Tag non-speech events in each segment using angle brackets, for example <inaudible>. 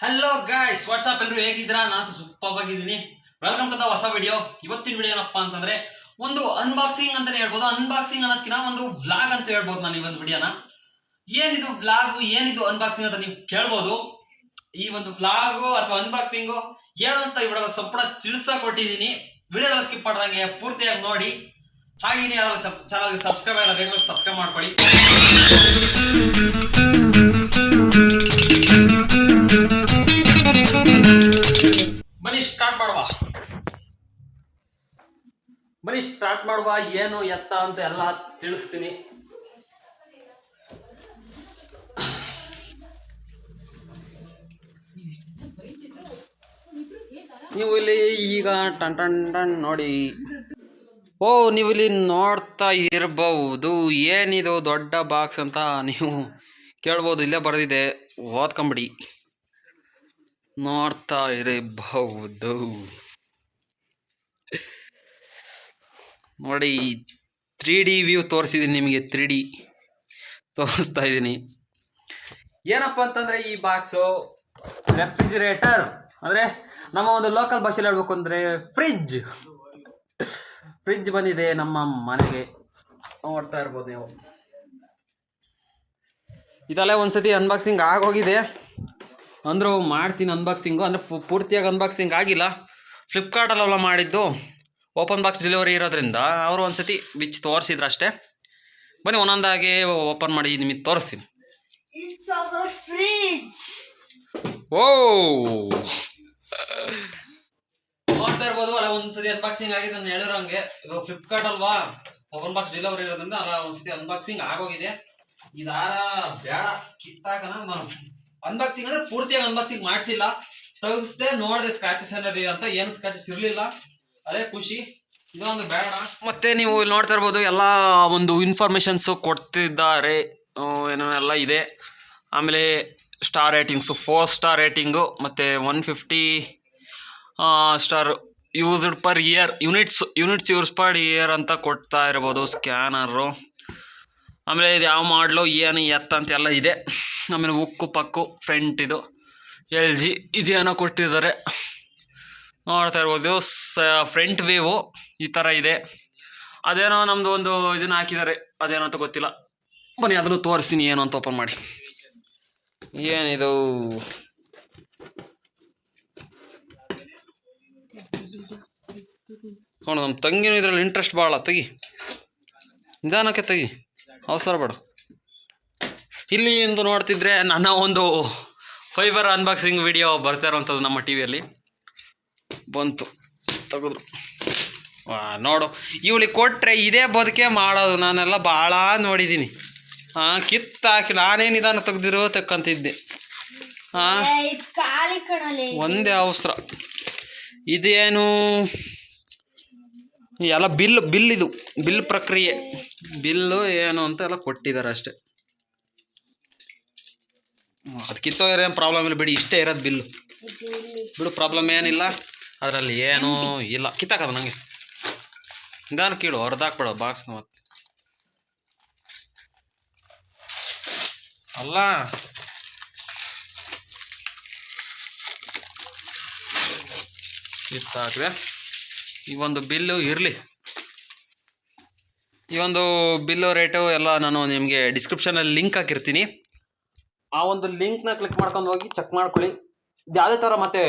Hello guys WhatsApp ಎಲ್ಲರೂ ಹೇಗಿದ್ದೀರಾ? ನಾನು ಸೂಪರ್ ಆಗಿದ್ದೀನಿ ವೆಲ್ಕಮ್ ಟು ದ ಹೊಸ ವಿಡಿಯೋ ಇವತ್ತಿನ ವಿಡಿಯೋ ಏನಪ್ಪ ಅಂತಂದ್ರೆ, ಒಂದು ಅನ್ಬಾಕ್ಸಿಂಗ್ ಅಂತಾನೆ ಹೇಳ್ಬೋದು. ಅನ್ಬಾಕ್ಸಿಂಗ್ ಅನ್ನೋದಕ್ಕಿಂತ ಒಂದು ವ್ಲಾಗ್ ಅಂತ ಹೇಳ್ಬೋದು ನಾನು ಈ ಒಂದು ವಿಡಿಯೋನ ಏನಿದು ವ್ಲಾಗು ಏನಿದು ಅನ್ಬಾಕ್ಸಿಂಗ್ ಅಂತ ನೀವು ಕೇಳ್ಬೋದು. ಈ ಒಂದು ವ್ಲಾಗು ಅಥವಾ ಅನ್ಬಾಕ್ಸಿಂಗು ಏನು ಅಂತ ವಿಡಿಯೋದ ಸಂಪೂರ್ಣ ತಿಳಿಸ ಕೊಟ್ಟಿದ್ದೀನಿ. ವಿಡಿಯೋದ ಸ್ಕಿಪ್ ಮಾಡ್ದಂಗೆ ಪೂರ್ತಿಯಾಗಿ ನೋಡಿ. ಹಾಗೆ ಯಾರು ಚಾನಲ್ಗೆ ಸಬ್ಸ್ಕ್ರೈಬ್ ಆಗಿಲ್ಲ ಸಬ್ಸ್ಕ್ರೈಬ್ ಮಾಡ್ಕೊಳ್ಳಿ. ಬನ್ನಿ ಸ್ಟಾರ್ಟ್ ಮಾಡುವ. ಏನು ಎತ್ತ ಅಂತ ಎಲ್ಲ ತಿಳಿಸ್ತೀನಿ. ನೀವು ಇಲ್ಲಿ ಈಗ ಟನ್ ಟನ್ ಟನ್ ನೋಡಿ. ಓ ನೀವು ಇಲ್ಲಿ ನೋಡ್ತಾ ಇರಬಹುದು ಏನಿದು ದೊಡ್ಡ ಬಾಕ್ಸ್ ಅಂತ ನೀವು ಕೇಳ್ಬೋದು, ಇಲ್ಲೇ ಬರೆದಿದೆ. ಓದ್ಕೊಂಬಿಡಿ. ನೋಡ್ತಾ ಇರಬಹುದು ನೋಡಿ ತ್ರೀ ಡಿ ವ್ಯೂ ತೋರಿಸಿದ್ದೀನಿ ನಿಮಗೆ ತ್ರೀ ಡಿ ತೋರಿಸ್ತಾ ಇದ್ದೀನಿ ಏನಪ್ಪ ಅಂತಂದರೆ, ಈ ಬಾಕ್ಸು ರೆಫ್ರಿಜಿರೇಟರ್ ಅಂದರೆ ನಮ್ಮ ಒಂದು ಲೋಕಲ್ ಭಾಷೆಯಲ್ಲಿ ಹೇಳ್ಬೇಕು ಅಂದರೆ ಫ್ರಿಜ್ ಫ್ರಿಜ್ ಬಂದಿದೆ ನಮ್ಮ ಮನೆಗೆ. ನೋಡ್ತಾ ಇರ್ಬೋದು ನೀವು. ಇದೆಲ್ಲ ಒಂದ್ಸತಿ ಅನ್ಬಾಕ್ಸಿಂಗ್ ಆಗೋಗಿದೆ. ಅಂದರೂ ಮಾಡ್ತೀನಿ ಅನ್ಬಾಕ್ಸಿಂಗು ಅಂದರೆ ಪೂರ್ತಿಯಾಗಿ ಅನ್ಬಾಕ್ಸಿಂಗ್ ಆಗಿಲ್ಲ. ಫ್ಲಿಪ್ಕಾರ್ಟಲ್ಲೆಲ್ಲ ಮಾಡಿದ್ದು. ಓಪನ್ ಬಾಕ್ಸ್ ಡೆಲಿವರಿ ಇರೋದ್ರಿಂದ ಅವರು ಒಂದ್ಸತಿ ಬಿಚ್ಚಿ ತೋರಿಸಿದ್ರು ಅಷ್ಟೇ ಬನ್ನಿ ಒಂದೊಂದಾಗಿ ಓಪನ್ ಮಾಡಿ ನಿಮಗೆ ತೋರಿಸ್ತೀನಿ. ಓ! ನೋಡ್ತಾ ಇರ್ಬೋದು ಅಲ್ಲ ಒಂದ್ಸತಿ ಅನ್ಬಾಕ್ಸಿಂಗ್ ಆಗಿದೆ ನಾನು ಹೇಳಿರೋಂಗೆ ಇದು ಫ್ಲಿಪ್ಕಾರ್ಟ್ ಅಲ್ವಾ? ಓಪನ್ ಬಾಕ್ಸ್ ಡೆಲಿವರಿ ಇರೋದ್ರಿಂದ ಅಲ್ಲ ಒಂದ್ಸತಿ ಅನ್ಬಾಕ್ಸಿಂಗ್ ಆಗೋಗಿದೆ. ಇದಾರ ಬೇಡ ಕಿತ್ತಾಕನ ನಾನು. ಅನ್ಬಾಕ್ಸಿಂಗ್ ಅಂದ್ರೆ ಪೂರ್ತಿಯಾಗಿ ಅನ್ಬಾಕ್ಸಿಂಗ್ ಮಾಡಿಸಿಲ್ಲ. ತೆಗಿಸ್ದೆ ನೋಡಿದೆ ಸ್ಕ್ರಾಚಸ್ ಏನಾದ್ರು ಇದೆ ಅಂತ ಏನು ಸ್ಕ್ರಾಚಸ್ ಇರಲಿಲ್ಲ. ಅದೇ ಖುಷಿ. ಇದೊಂದು ಬೇಡ. ಮತ್ತೆ ನೀವು ಇಲ್ಲಿ ನೋಡ್ತಾ ಇರ್ಬೋದು, ಎಲ್ಲ ಒಂದು ಇನ್ಫಾರ್ಮೇಶನ್ಸು ಕೊಡ್ತಿದ್ದಾರೆ. ಏನೇನೆಲ್ಲ ಇದೆ. ಆಮೇಲೆ star ratings four star rating ಮತ್ತು one fifty star used per year units units use per year ಅಂತ ಕೊಡ್ತಾ ಇರ್ಬೋದು ಸ್ಕ್ಯಾನರು ಆಮೇಲೆ ಇದು ಯಾವ ಮಾಡಲು ಏನು, ಎತ್ತ ಅಂತೆಲ್ಲ ಇದೆ. ಆಮೇಲೆ ಉಕ್ಕು ಪಕ್ಕು ಫ್ರಂಟ್ ಇದು ಎಲ್ ಜಿ ಇದೇನೋ ಕೊಟ್ಟಿದ್ದಾರೆ. ನೋಡ್ತಾ ಇರ್ಬೋದು. ಫ್ರಂಟ್ ವ್ಯೂವು ಈ ಥರ ಇದೆ. ಅದೇನೋ ನಮ್ಮದು ಒಂದು ಇದನ್ನು ಹಾಕಿದ್ದಾರೆ. ಅದೇನೋ ಅಂತ ಗೊತ್ತಿಲ್ಲ. ಬನ್ನಿ, ಅದನ್ನು ತೋರಿಸ್ತೀನಿ ಏನು ಅಂತ ಓಪನ್ ಮಾಡಿ. ಏನಿದು? ನೋಡು ನಮ್ಮ ತಂಗಿನೂ ಇದರಲ್ಲಿ ಇಂಟ್ರೆಸ್ಟ್ ಭಾಳ ತೆಗಿ. ನಿಧಾನಕ್ಕೆ ತೆಗಿ. ಅವಸರ ಬೇಡ. ಇಲ್ಲಿ ಎಂದು ನೋಡ್ತಿದ್ರೆ ನನ್ನ ಒಂದು ಫೈಬರ್ ಅನ್ಬಾಕ್ಸಿಂಗ್ ವಿಡಿಯೋ ಬರ್ತಾ ಇರುವಂಥದ್ದು ನಮ್ಮ ಟಿ ವಿಯಲ್ಲಿ ಬಂತು. ತೆಗೆದ್ರು. ನೋಡು, ಇವಳಿಗೆ ಕೊಟ್ಟರೆ ಇದೇ ಬದುಕೆ ಮಾಡೋದು. ನಾನೆಲ್ಲ ಭಾಳ ನೋಡಿದ್ದೀನಿ ಹಾಂ ಕಿತ್ತಾಕಿ ನಾನೇನು ನಿಧಾನ ತೆಗ್ದಿರೋ ತಕ್ಕಂತಿದ್ದೆ ಹಾಂ ಒಂದೇ ಅವಸರ. ಇದೇನು? ಎಲ್ಲ ಬಿಲ್ ಬಿಲ್ ಇದು, ಬಿಲ್ ಪ್ರಕ್ರಿಯೆ. ಬಿಲ್ಲು ಏನು ಅಂತ ಎಲ್ಲ ಕೊಟ್ಟಿದ್ದಾರೆ ಅಷ್ಟೇ. ಅದು ಏನು ಪ್ರಾಬ್ಲಮ್ ಇಲ್ಲ ಬಿಡಿ, ಇಷ್ಟೇ ಇರೋದು ಬಿಲ್ಲು. ಬಿಡು ಪ್ರಾಬ್ಲಮ್ ಏನಿಲ್ಲ. ಅದರಲ್ಲಿ ಏನೂ ಇಲ್ಲ. ಕಿತ್ತಾಕದ ನನಗೆ ನಿಧಾನ ಕೀಳು ಹೊರದಾಕ್ಬೇಡ ಬಾಕ್ಸ್ ಮತ್ತೆ. ಅಲ್ಲ. ಕಿತ್ತಾಕ್ರೆ ಈ ಒಂದು ಬಿಲ್ಲು ಇರಲಿ. ಈ ಒಂದು ಬಿಲ್ಲು ರೇಟು ಎಲ್ಲ ನಾನು ನಿಮಗೆ ಡಿಸ್ಕ್ರಿಪ್ಷನಲ್ಲಿ ಲಿಂಕ್ ಹಾಕಿರ್ತೀನಿ. ಆ ಒಂದು ಲಿಂಕ್ನ ಕ್ಲಿಕ್ ಮಾಡ್ಕೊಂಡು ಹೋಗಿ ಚೆಕ್ ಮಾಡ್ಕೊಳ್ಳಿ. ಯಾವುದೇ ಥರ ಮತ್ತೆ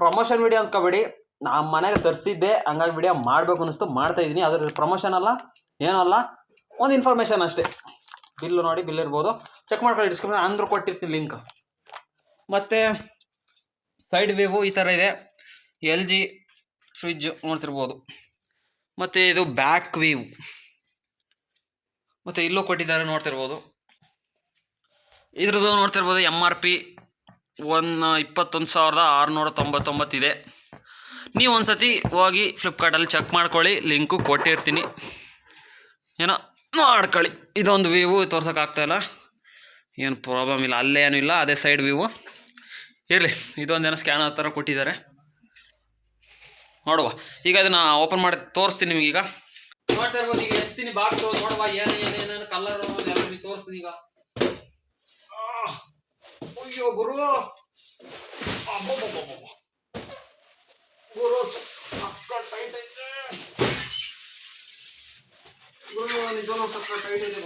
ಪ್ರಮೋಷನ್ ವಿಡಿಯೋ ಅಂದ್ಕೋಬೇಡಿ ನಾ ಮನೆಗೆ ತರಿಸಿದ್ದೆ, ಹಂಗಾಗಿ ವಿಡಿಯೋ ಮಾಡಬೇಕು ಅನ್ನಿಸ್ತು, ಮಾಡ್ತಾ ಇದ್ದೀನಿ. ಅದ್ರ ಪ್ರಮೋಷನ್ ಅಲ್ಲ, ಏನಲ್ಲ, ಒಂದು ಇನ್ಫಾರ್ಮೇಷನ್ ಅಷ್ಟೇ. ಬಿಲ್ಲು ನೋಡಿ, ಬಿಲ್ ಇರ್ಬೋದು. ಚೆಕ್ ಮಾಡ್ಕೊಳ್ಳಿ ಡಿಸ್ಕ್ರಿಪ್ಷನ್ ಅಂದ್ರೂ ಕೊಟ್ಟಿರ್ತೀನಿ ಲಿಂಕ್ ಮತ್ತು ಸೈಡ್ ವೇವು ಈ ಥರ ಇದೆ. ಎಲ್ ಜಿ ಫ್ರಿಜ್ಜು ನೋಡ್ತಿರ್ಬೋದು. ಮತ್ತು ಇದು ಬ್ಯಾಕ್ ವೀವ್ ಮತ್ತು ಇಲ್ಲೂ ಕೊಟ್ಟಿದ್ದಾರೆ ನೋಡ್ತಿರ್ಬೋದು. ಇದ್ರದ್ದು ನೋಡ್ತಿರ್ಬೋದು ಎಂ ಆರ್ ಪಿ ಒನ್ ಇಪ್ಪತ್ತೊಂದು ಸಾವಿರದ ಆರುನೂರ ತೊಂಬತ್ತೊಂಬತ್ತಿದೆ ನೀವು ಒಂದು ಸತಿ ಹೋಗಿ ಫ್ಲಿಪ್ಕಾರ್ಟಲ್ಲಿ ಚೆಕ್ ಮಾಡ್ಕೊಳ್ಳಿ ಲಿಂಕು ಕೊಟ್ಟಿರ್ತೀನಿ. ಏನೋ ಮಾಡ್ಕೊಳ್ಳಿ. ಇದೊಂದು ವ್ಯೂವು ತೋರ್ಸೋಕ್ಕಾಗ್ತಾಯಿಲ್ಲ ಏನು ಪ್ರಾಬ್ಲಮ್ ಇಲ್ಲ, ಅಲ್ಲೇ ಏನೂ ಇಲ್ಲ, ಅದೇ ಸೈಡ್ ವ್ಯೂವು ಇರಲಿ ಇದೊಂದೇನೋ ಸ್ಕ್ಯಾನ್ ಥರ ಕೊಟ್ಟಿದ್ದಾರೆ. ನೋಡುವ. ಈಗ ಅದನ್ನು ಓಪನ್ ಮಾಡಿ ತೋರಿಸ್ತೀನಿ ನಿಮಗೀಗ. ನೋಡ್ತಾ ಇರ್ಬೋದು, ಈಗ ಎಚ್ತೀನಿ ಬಾಕ್ಸು ನೋಡುವ ಏನು ಏನೇನೇನು ಕಲರು ಎಲ್ಲ ತೋರಿಸ್ತೀನಿ ಈಗ. ಅಯ್ಯೋ ಗುರು. ಗುರು ಟೈಟ್ ಐತೆ ಗುರು ನಿಜವೂ ಸಖತ್ ಟೈಟ್ ಇದೆ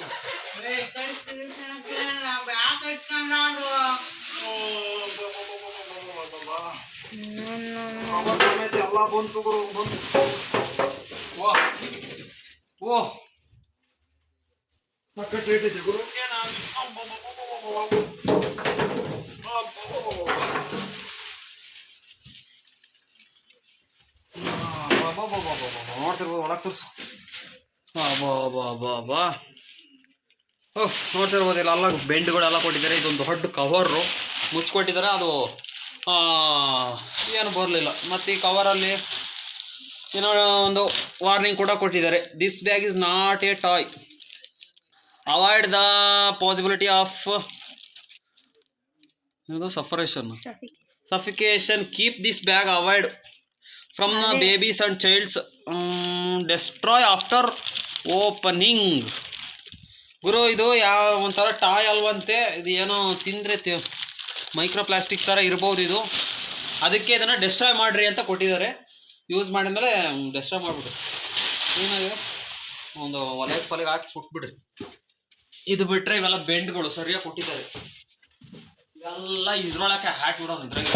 ಸಮೇತ ಎಲ್ಲ ಬಂತು ಗುರು ಬಂತು ವಾ ಓ ಸಕ್ಕ ಟೈಟ್ ಐತೆ ಗುರು ನೋಡ್ತಿರ್ಬೋದು, ಒಳಗೆ ಬಾ ಓಹ್ ಇಲ್ಲ ಬೆಂಡ್ಗಳೆಲ್ಲ ಕೊಟ್ಟಿದ್ದಾರೆ. ಇದೊಂದು ದೊಡ್ಡ ಕವರು ಮುಚ್ಕೊಟ್ಟಿದ್ದಾರೆ. ಅದು ಏನು ಬರಲಿಲ್ಲ. ಮತ್ತು ಈ ಕವರಲ್ಲಿ ಏನೋ ಒಂದು ವಾರ್ನಿಂಗ್ ಕೂಡ ಕೊಟ್ಟಿದ್ದಾರೆ. This bag is not a toy avoid the possibility of suffocation suffocation keep this bag avoid from the babies and childs destroy after opening ಗುರು ಇದು ಯಾವ ಒಂಥರ ಟಾಯ್ ಅಲ್ವಂತೆ? ಇದು ಏನೋ ತಿಂದರೆ ಮೈಕ್ರೋ ಪ್ಲಾಸ್ಟಿಕ್ ಥರ ಇರ್ಬೋದು ಇದು. ಅದಕ್ಕೆ ಇದನ್ನು ಡೆಸ್ಟ್ರಾಯ್ ಮಾಡಿರಿ ಅಂತ ಕೊಟ್ಟಿದ್ದಾರೆ. ಯೂಸ್ ಮಾಡಿದ್ಮೇಲೆ ಡೆಸ್ಟ್ರಾಯ್ ಮಾಡಿಬಿಡ್ರಿ ಏನಾಗಿದೆ? ಒಂದು ಒಲೆ ಪಲೆಗೆ ಹಾಕಿ ಸುಟ್ಬಿಡ್ರಿ. ಇದು ಬಿಟ್ರೆ ಇವೆಲ್ಲ ಬೆಂಡ್ಗಳು ಸರಿಯಾಗಿ ಕೊಟ್ಟಿದ್ದಾರೆ. ಇವೆಲ್ಲ ಇದ್ರೊಳಕ್ಕೆ ಹಾಕ್ಬಿಡೋಣ ಇದ್ರಾಗ.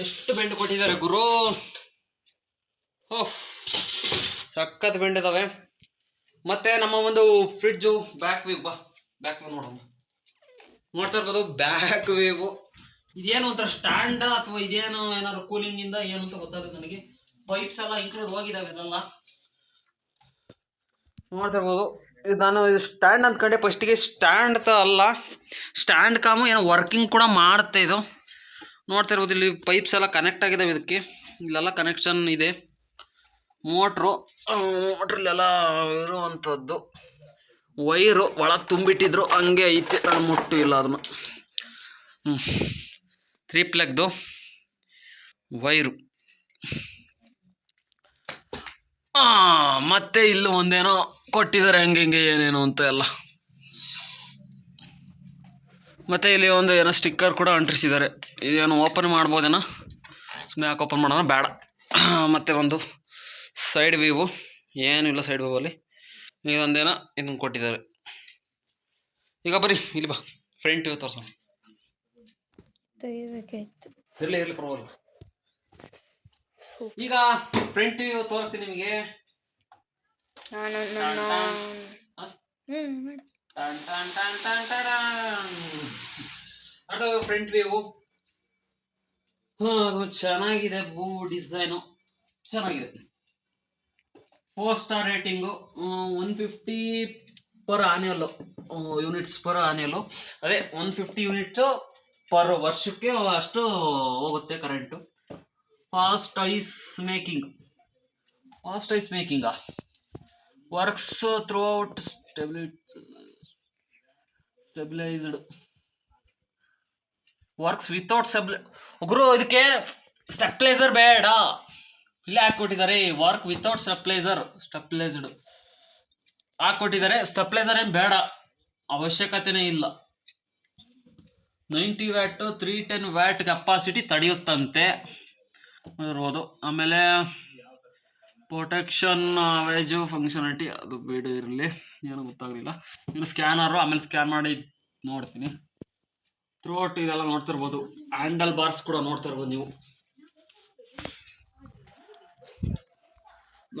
ಎಷ್ಟು ಬೆಂಡ್ ಕೊಟ್ಟಿದ್ದಾರೆ ಗುರು. ಓಹ್, ಸಖತ್ ಬೆಂಡ್ ಇದಾವೆ. ಮತ್ತೆ ನಮ್ಮ ಒಂದು ಫ್ರಿಡ್ಜು ಬ್ಯಾಕ್ ವೀವ್ ಬಾ ಬ್ಯಾಕ್ ವೇ ನೋಡೋಣ. ನೋಡ್ತಾ ಇರ್ಬೋದು ಬ್ಯಾಕ್ ವೇವು ಇದೇನು ಒಂಥರ ಸ್ಟ್ಯಾಂಡ ಅಥವಾ ಇದೇನು ಏನಾದ್ರು ಕೂಲಿಂಗ್ ಇಂದ ಏನು ಅಂತ ಗೊತ್ತಾಗುತ್ತೆ ನನಗೆ. ಪೈಪ್ಸ್ ಎಲ್ಲ ಇನ್ಕ್ಲೂಡ್ ಹೋಗಿದಾವೆ ಇದೆಲ್ಲ ನೋಡ್ತಿರ್ಬೋದು. ಇದು ನಾನು ಇದು ಸ್ಟ್ಯಾಂಡ್ ಅಂದ್ಕೊಂಡೆ ಫಸ್ಟಿಗೆ ಸ್ಟ್ಯಾಂಡ್ ತ ಅಲ್ಲ. ಸ್ಟ್ಯಾಂಡ್ ಕಾಮು ಏನೋ ವರ್ಕಿಂಗ್ ಕೂಡ ಮಾಡುತ್ತೆ ಇದು. ನೋಡ್ತಿರ್ಬೋದು ಇಲ್ಲಿ ಪೈಪ್ಸ್ ಎಲ್ಲ ಕನೆಕ್ಟ್ ಆಗಿದಾವೆ ಇದಕ್ಕೆ. ಇಲ್ಲೆಲ್ಲ ಕನೆಕ್ಷನ್ ಇದೆ. ಮೋಟ್ರು ಮೋಟ್ರಲ್ಲೆಲ್ಲ ಇರುವಂಥದ್ದು. ವೈರು ಒಳಗೆ ತುಂಬಿಟ್ಟಿದ್ರು, ಹಂಗೆ ಐತೆ. ನಾನು ಮುಟ್ಟು ಇಲ್ಲ ಅದನ್ನು. ಹ್ಞೂ ತ್ರೀ ಪ್ಲಗ್ದು ವೈರು ಮತ್ತೆ ಇಲ್ಲಿ ಒಂದೇನೋ ಕೊಟ್ಟಿದ್ದಾರೆ, ಹಂಗೆ ಹಿಂಗೆ ಏನೇನೋ ಅಂತ ಎಲ್ಲ. ಮತ್ತು ಇಲ್ಲಿ ಒಂದು ಏನೋ ಸ್ಟಿಕ್ಕರ್ ಕೂಡ ಅಂಟಿಸಿದ್ದಾರೆ. ಇದೇನು ಓಪನ್ ಮಾಡ್ಬೋದೇನೋ? ಸುಮ್ಮನೆ ಯಾಕೆ ಓಪನ್ ಮಾಡೋಣ? ಬೇಡ. ಮತ್ತು ಒಂದು ಸೈಡ್ ವ್ಯೂವು ಏನೂ ಇಲ್ಲ ಸೈಡ್ ವ್ಯೂವಲ್ಲಿ ಇದೊಂದೇನೋ ಇದನ್ನು ಕೊಟ್ಟಿದ್ದಾರೆ. ಈಗ ಬರೀ ಇಲ್ಲಿ ಬಾ. ಫ್ರಂಟ್ ತೋರ್ಸೋಣ. ತೆಗಿಬೇಕಾಯ್ತು ಇರಲಿ ಇರಲಿ ಪರವಾಗಿಲ್ಲ. ಈಗ ಫ್ರಂಟ್ ವ್ಯೂ ತೋರಿಸ್ತೀನಿ ನಿಮಗೆ. ನಾನು ಟನ್ ಟನ್. ಆ? ಹ್ಮ್ ಮಾಡು. ಟನ್ ಟನ್ ಟನ್ ಟನ್ ಟಡಾನ್. ಅದು ಫ್ರಂಟ್ ವ್ಯೂ ಹಾ ಅದು ಚೆನ್ನಾಗಿದೆ ಬೂ ಡಿಸೈನು ಚೆನ್ನಾಗಿದೆ. Four star rating one fifty per annual units per annual ಅದೇ ಒನ್ ಫಿಫ್ಟಿ ಯೂನಿಟ್ಸು ಪರ್ ವರ್ಷಕ್ಕೆ ಅಷ್ಟು ಹೋಗುತ್ತೆ current fast ice making fast ice making works throughout ಸ್ಟೆಬಿಲಿ stabilised works without ಸ್ಟೆಬ್ಲಿ ಇದಕ್ಕೆ ಸ್ಟೆಪ್ಲೈಸರ್ ಬೇಡ. ಇಲ್ಲೇ ಹಾಕ್ಕೊಟ್ಟಿದ್ದಾರೆ. ವರ್ಕ್ ವಿತೌಟ್ ಸ್ಟೆಪ್ಲೈಸರ್ ಸ್ಟೆಪ್ಲೈಸ್ಡ್ ಹಾಕ್ಕೊಟ್ಟಿದ್ದಾರೆ. ಸ್ಟೆಪ್ಲೈಸರ್ ಏನು ಬೇಡ. ಅವಶ್ಯಕತೆನೇ ಇಲ್ಲ. Ninety watt, three ten watt capacity ತಡೆಯುತ್ತಂತೆ. ಇರ್ಬೋದು. ಆಮೇಲೆ ಪ್ರೊಟೆಕ್ಷನ್ ವೇಜು ಫಂಕ್ಷನಾಲಿಟಿ ಅದು ಬೇಡ ಇರಲಿ. ಏನೂ ಗೊತ್ತಾಗಲಿಲ್ಲ. ಇನ್ನು ಸ್ಕ್ಯಾನರು ಆಮೇಲೆ ಸ್ಕ್ಯಾನ್ ಮಾಡಿ ನೋಡ್ತೀನಿ. ಥ್ರೂಔಟ್ ಇದೆಲ್ಲ ನೋಡ್ತಿರ್ಬೋದು. ಹ್ಯಾಂಡಲ್ ಬಾರ್ಸ್ ಕೂಡ ನೋಡ್ತಾ ಇರ್ಬೋದು ನೀವು.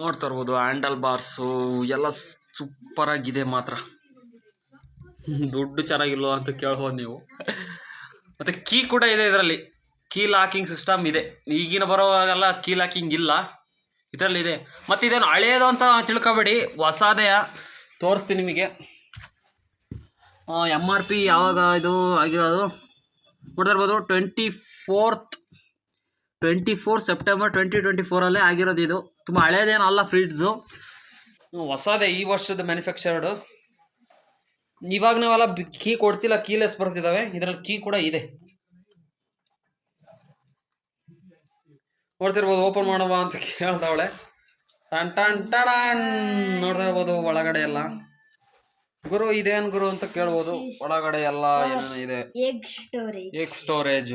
ನೋಡ್ತಾ ಇರ್ಬೋದು ಹ್ಯಾಂಡಲ್ ಬಾರ್ಸು ಎಲ್ಲ ಸೂಪರಾಗಿದೆ ಮಾತ್ರ. <laughs> ದುಡ್ಡು ಚೆನ್ನಾಗಿಲ್ವ ಅಂತ ಕೇಳ್ಬೋದು ನೀವು. ಮತ್ತು ಕೀ ಕೂಡ ಇದೆ ಇದರಲ್ಲಿ. ಕೀ ಲಾಕಿಂಗ್ ಸಿಸ್ಟಮ್ ಇದೆ. ಈಗಿನ ಬರೋವಾಗೆಲ್ಲ ಕೀ ಲಾಕಿಂಗ್ ಇಲ್ಲ. ಇದರಲ್ಲಿ ಇದೆ. ಮತ್ತು ಇದೇನು ಹಳೇದು ಅಂತ ತಿಳ್ಕೊಬೇಡಿ. ಹೊಸದೇ ತೋರಿಸ್ತೀನಿ ನಿಮಗೆ. ಎಂ ಆರ್ ಪಿ ಯಾವಾಗ ಇದು ಆಗಿರೋದು? ನೋಡ್ತಿರ್ಬೋದು twenty fourth twenty four September twenty twenty ಫೋರಲ್ಲೇ ಆಗಿರೋದು ಇದು. ತುಂಬ ಹಳೇದೇನು ಅಲ್ಲ ಫ್ರಿಡ್ಜು ಹೊಸದೇ ಈ ವರ್ಷದ ಮ್ಯಾನುಫ್ಯಾಕ್ಚರ್ಡು ಇವಾಗ ನಾವೆಲ್ಲ ಕೀ ಕೊಡ್ತಿಲ್ಲ ಕೀಲೆಸ್ ಬರ್ತಿದ್ದಾವೆ ಇದರಲ್ಲಿ ಕೀ ಕೂಡ ಇದೆ. ನೋಡ್ತಿರ್ಬೋದು ಓಪನ್ ಮಾಡುವ ಅಂತ ಕೇಳ್ತಾವಳೆ. Ton ton ಟಡನ್! ನೋಡ್ತಾ ಇರ್ಬೋದು ಒಳಗಡೆ ಎಲ್ಲ. ಗುರು ಇದೇನ್ ಗುರು ಅಂತ ಕೇಳ್ಬೋದು. ಒಳಗಡೆ ಎಲ್ಲ ಏನಿದೆ ಇದೆ. ಎಗ್ ಸ್ಟೋರೇಜ್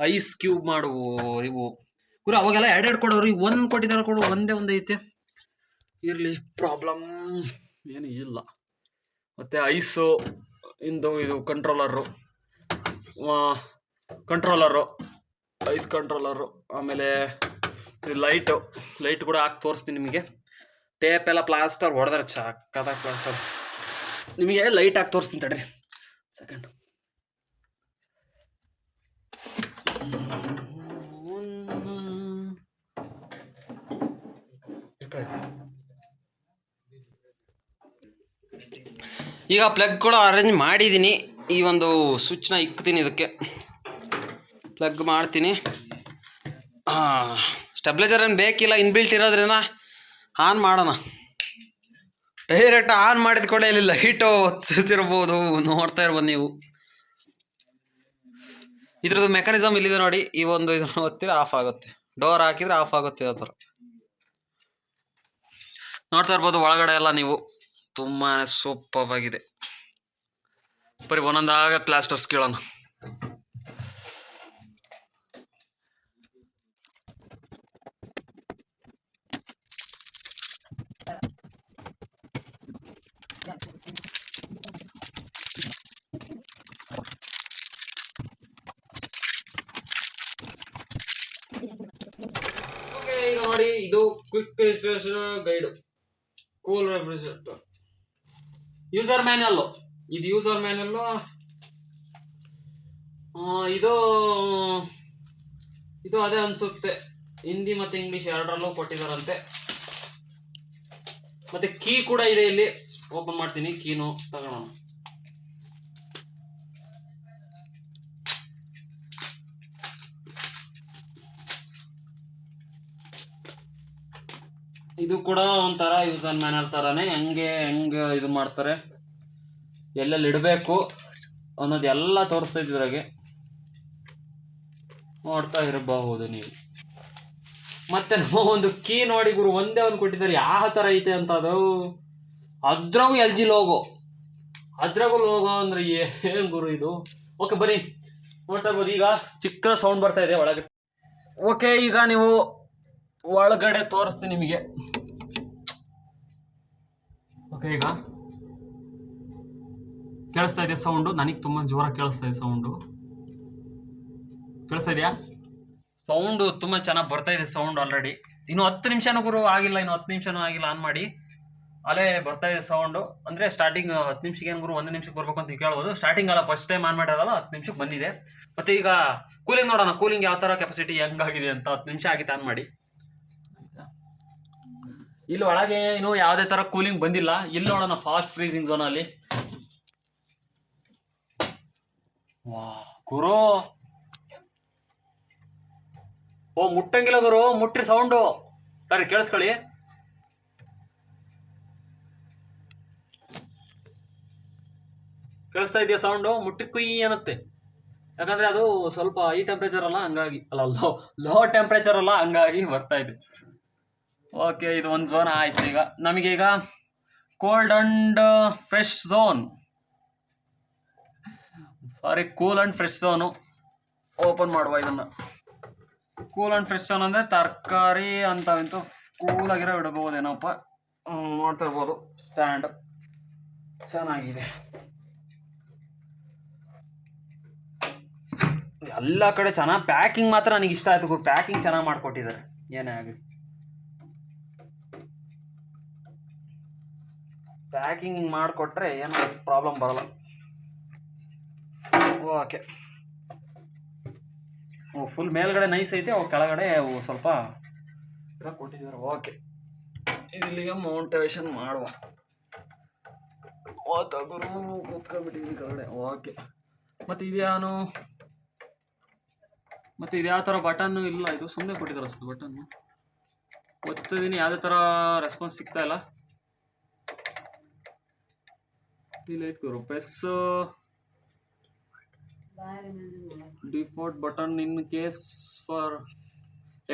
ಐಸ್ ಕ್ಯೂಬ್ ಮಾಡುವು ಇವು. ಗುರು ಅವಾಗೆಲ್ಲ ಎರಡೆರಡು ಕೊಡೋರು ಈಗ ಒಂದ್ ಕೊಟ್ಟಿದಾರ ಕೊಡು ಒಂದೇ ಒಂದು ಐತೆ ಇರಲಿ ಪ್ರಾಬ್ಲಮ್ ಏನು ಇಲ್ಲ. ಮತ್ತು ಐಸು, ಇಂದು ಇದು ಕಂಟ್ರೋಲರು ಕಂಟ್ರೋಲರು ಐಸ್ ಕಂಟ್ರೋಲರು ಆಮೇಲೆ ಲೈಟು ಲೈಟ್ ಕೂಡ ಹಾಕಿ ತೋರಿಸ್ತೀನಿ ನಿಮಗೆ. ಟೇಪ್ ಎಲ್ಲ ಪ್ಲಾಸ್ಟರ್ ಹೊಡೆದ್ರೆ, ಚಕ್ಕದಾಗ ಪ್ಲಾಸ್ಟರ್ ನಿಮಗೆ ಲೈಟ್ ಹಾಕಿ ತೋರಿಸ್ತೀನಿ ತಡ್ರಿ. ಸೆಕೆಂಡ್ ಈಗ ಕೂಡ ಅರೇಂಜ್ ಮಾಡಿದ್ದೀನಿ ಈ ಒಂದು ಸ್ವಿಚ್ನ ಇಕ್ತೀನಿ ಇದಕ್ಕೆ. ಪ್ಲಗ್ ಮಾಡ್ತೀನಿ. ಸ್ಟೆಬ್ಲೈಸರ್ ಏನು ಬೇಕಿಲ್ಲ ಇನ್ಬಿಲ್ಟ್ ಇರೋದ್ರಿಂದ ಆನ್ ಮಾಡೋಣ. ಡೈರೆಕ್ಟ್ ಆನ್ ಮಾಡಿದ ಕೂಡ ಇಲ್ಲಿ ಲೈಟು ಹೊತ್ತಿರ್ಬೋದು ನೋಡ್ತಾ ಇರ್ಬೋದು ನೀವು. ಇದ್ರದ್ದು ಮೆಕಾನಿಸಮ್ ಇಲ್ಲಿದೆ ನೋಡಿ. ಈ ಒಂದು ಇದನ್ನು ಒತ್ತಿದ್ರೆ ಆಫ್ ಆಗುತ್ತೆ. ಡೋರ್ ಹಾಕಿದ್ರೆ ಆಫ್ ಆಗುತ್ತೆ ಆ ಥರ ನೋಡ್ತಾ ಇರ್ಬೋದು ಒಳಗಡೆ ಎಲ್ಲ ನೀವು. ತುಂಬಾ ಸೂಪರ್ ಆಗಿದೆ ಬರೀ ಒಂದೊಂದಾಗ ಪ್ಲಾಸ್ಟರ್ಸ್ ಕೇಳೋಣ. ನೋಡಿ ಇದು quick refresher guide cool refrigerator user manual ಇದು ಯೂಸರ್ ಮ್ಯಾನ್ಯಲ್ ಇದು ಇದು ಅದೇ ಅನ್ಸುತ್ತೆ. ಹಿಂದಿ ಮತ್ತೆ ಇಂಗ್ಲಿಷ್ ಎರಡರಲ್ಲೂ ಕೊಟ್ಟಿದಾರಂತೆ. ಮತ್ತೆ ಕೀ ಕೂಡ ಇದೆ ಇಲ್ಲಿ. ಓಪನ್ ಮಾಡ್ತೀನಿ. ಕೀನು ತಗೋಣ. ಇದು ಕೂಡ ಒಂಥರ ಯೂಸ್ ಯೂಸರ್ ಮ್ಯಾನರ್ ಥರನೇ ಹೆಂಗೆ ಹೆಂಗೆ ಇದು ಮಾಡ್ತಾರೆ. ಎಲ್ಲೆಲ್ಲಿ ಇಡಬೇಕು ಅನ್ನೋದು ಎಲ್ಲ ತೋರಿಸ್ತೈತೆ ಇದ್ರಾಗೆ. ನೋಡ್ತಾ ಇರಬಹುದು ನೀವು. ಮತ್ತೆ ನಾವು ಒಂದು ಕೀ ನೋಡಿ ಗುರು, ಒಂದೇ ಒಂದು ಕೊಟ್ಟಿದ್ದಾರೆ. ಯಾವ ಥರ ಐತೆ ಅಂತ ಅದು? ಅದ್ರಾಗೂ ಎಲ್ ಜಿ ಲೋಗೋ ಅದ್ರಾಗೂ ಲೋಗೋ ಅಂದ್ರೆ ಏನು ಗುರು ಇದು? ಓಕೆ ಬನ್ನಿ. ನೋಡ್ತಾ ಇರ್ಬೋದು. ಈಗ ಚಿಕ್ಕ ಸೌಂಡ್ ಬರ್ತಾ ಇದೆ ಒಳಗೆ. ಓಕೆ ಈಗ ನೀವು ಒಳಗಡೆ ತೋರಿಸ್ತೀನಿ ನಿಮಗೆ. ಈಗ ಕೇಳಿಸ್ತಾ ಇದೆಯಾ ಸೌಂಡು ನನಗೆ ತುಂಬ ಜೋರಾಗಿ ಕೇಳಿಸ್ತಾ ಇದೆ ಸೌಂಡು ಕೇಳಿಸ್ತಾ ಇದೆಯಾ? ಸೌಂಡು ತುಂಬ ಚೆನ್ನಾಗಿ ಬರ್ತಾ ಇದೆ ಸೌಂಡ್ ಆಲ್ರೆಡಿ ಇನ್ನು ಹತ್ತು ನಿಮಿಷನೂ ಗುರು ಆಗಿಲ್ಲ, ಇನ್ನು ಹತ್ತು ನಿಮಿಷನೂ ಆಗಿಲ್ಲ ಆನ್ ಮಾಡಿ. ಅಲ್ಲೇ ಬರ್ತಾ ಇದೆ ಸೌಂಡು ಅಂದರೆ ಸ್ಟಾರ್ಟಿಂಗ್ ಹತ್ತು ನಿಮಿಷಕ್ಕೆ ಏನು ಗುರು, ಒಂದು ನಿಮಿಷಕ್ಕೆ ಬರ್ಬೇಕು ಅಂತ ಕೇಳ್ಬೋದು. ಸ್ಟಾರ್ಟಿಂಗ್ ಅಲ್ಲ ಫಸ್ಟ್ ಟೈಮ್ ಆನ್ ಮಾಡೋದಲ್ಲ ಹತ್ತು ನಿಮಿಷಕ್ಕೆ ಬಂದಿದೆ. ಮತ್ತು ಈಗ ಕೂಲಿಂಗ್ ನೋಡೋಣ ಕೂಲಿಂಗ್ ಯಾವ ಥರ ಕೆಪಾಸಿಟಿ ಹೆಂಗಾಗಿದೆ ಅಂತ ಹತ್ತು ನಿಮಿಷ ಆಗಿತ್ತು ಆನ್ ಮಾಡಿ. ಇಲ್ಲಿ ಒಳಗೆ ಇನ್ನು ಯಾವುದೇ ತರ ಕೂಲಿಂಗ್ ಬಂದಿಲ್ಲ. ಇಲ್ಲಿ ನೋಡೋಣ ಫಾಸ್ಟ್ ಫ್ರೀಸಿಂಗ್ ಝೋನ್ ಅಲ್ಲಿ. ಗುರು. ಓ, ಮುಟ್ಟಂಗಿಲ್ಲ ಗುರು. ಮುಟ್ರಿ ಸೌಂಡು ಸರಿ, ಕೇಳಿಸ್ಕೊಳ್ಳಿ. ಕೇಳಿಸ್ತಾ ಇದೆಯಾ ಸೌಂಡು ಮುಟ್ಟಿ ಕುಯ್ಯಿ ಅನ್ನತ್ತೆ. ಯಾಕಂದ್ರೆ ಅದು ಸ್ವಲ್ಪ ಈ ಟೆಂಪ್ರೇಚರ್ ಅಲ್ಲ, ಹಂಗಾಗಿ. ಅಲ್ಲ ಲೋ ಲೋ ಟೆಂಪ್ರೇಚರ್ ಅಲ್ಲ, ಹಂಗಾಗಿ ಬರ್ತಾ ಇದೆ. ಓಕೆ ಇದು ಒಂದು ಝೋನ್ ಆಯ್ತು ಈಗ. ನಮಗೀಗ cold and fresh zone sorry cool and fresh zone open ಮಾಡುವ ಇದನ್ನು. ಕೂಲ್ ಅಂಡ್ ಫ್ರೆಶ್ ಝೋನ್ ಅಂದರೆ ತರಕಾರಿ ಅಂತವಿಂತೂ ಕೂಲಾಗಿರೋ ಇಡಬಹುದೇನಪ್ಪ ಏನಪ್ಪ ನೋಡ್ತಾ ಇರ್ಬೋದು. ಸ್ಟ್ಯಾಂಡ್ ಚೆನ್ನಾಗಿದೆ. ಎಲ್ಲ ಕಡೆ ಚೆನ್ನಾಗಿ ಪ್ಯಾಕಿಂಗ್ ಮಾತ್ರ ನನಗೆ ಇಷ್ಟ ಆಯಿತು ಪ್ಯಾಕಿಂಗ್ ಚೆನ್ನಾಗಿ ಮಾಡಿಕೊಟ್ಟಿದ್ದಾರೆ. ಏನೇ ಆಗಲಿ. ಪ್ಯಾಕಿಂಗ್ ಮಾಡಿಕೊಟ್ರೆ ಏನು ಪ್ರಾಬ್ಲಮ್ ಬರಲ್ಲ. ಓಕೆ. ಓ ಫುಲ್ ಮೇಲ್ಗಡೆ ನೈಸ್ ಐತೆ ಕೆಳಗಡೆ ಸ್ವಲ್ಪ ಕೊಟ್ಟಿದ್ದಾರೆ? ಓಕೆ. ಇಲ್ಲಿಗೆ ಮೌಂಟೇಶನ್ ಮಾಡುವ. ಓ ತಗುರು ಕೂತ್ಕೊಂಡ್ಬಿಟ್ಟಿದ್ದೀನಿ ಕೆಳಗಡೆ. ಓಕೆ. ಮತ್ತು ಇದ್ಯಾನು ಮತ್ತು ಇದು ಯಾವ ಥರ ಬಟನ್ನು ಇಲ್ಲ, ಇದು ಸುಮ್ಮನೆ ಕೊಟ್ಟಿದ್ದಾರೆ ಅಷ್ಟು ಬಟನ್ನು ಒತ್ತಿದ್ದೀನಿ ಯಾವುದೇ ಥರ ರೆಸ್ಪಾನ್ಸ್ ಸಿಗ್ತಾ ಇಲ್ಲ. ಗುರು press default button in case for